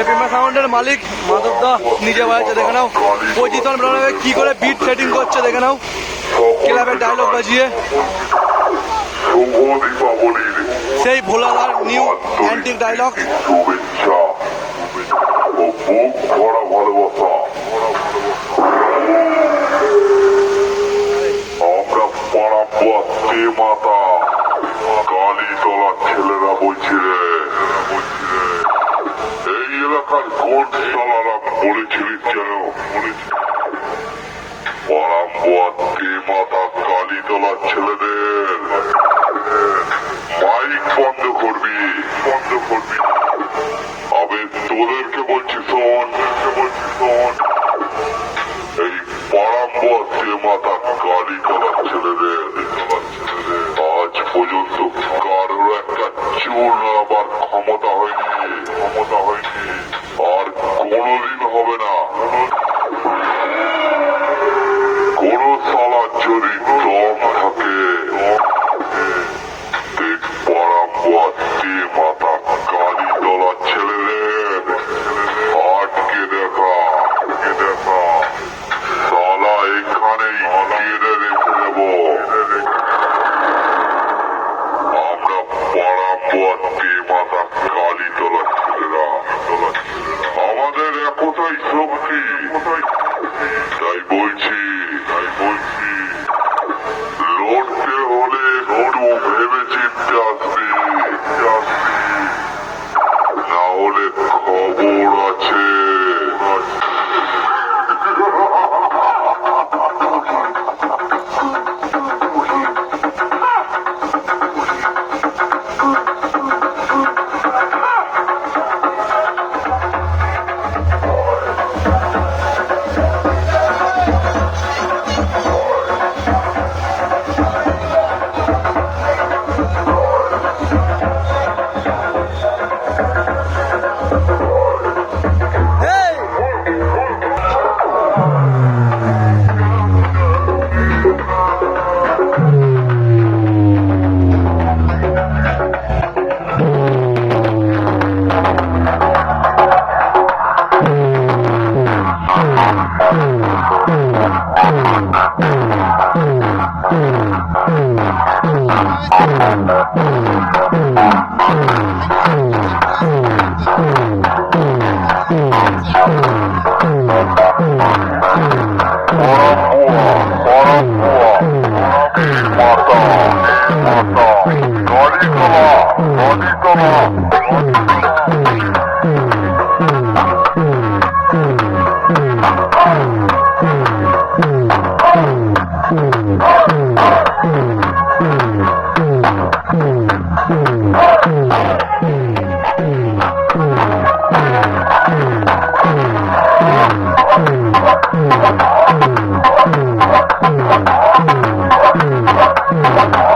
এপিমা সাউন্ডের মালিক মাধব দা, নিজে বাড়িতে দেখে নাও পজিশন ব্রাউনে কি করে বিট সেটিং করছে, দেখে নাও। ক্লাবের ডায়লগ বাজিয়ে সেই ভোলাদার নিউ অ্যান্টিক ডায়লগ ভালোবাসা। এলাকার কোন সালারা বলেছিলিস যেন ছেলেদের। মাইক বন্ধ করবি বন্ধ করবি। আবে তোদেরকে বলছি তাই বলছি তাই বলছি লড়তে হলে একটু ভেবে চিনতে আসবে। না হলে খবর Mm-hmm. Oh, my God.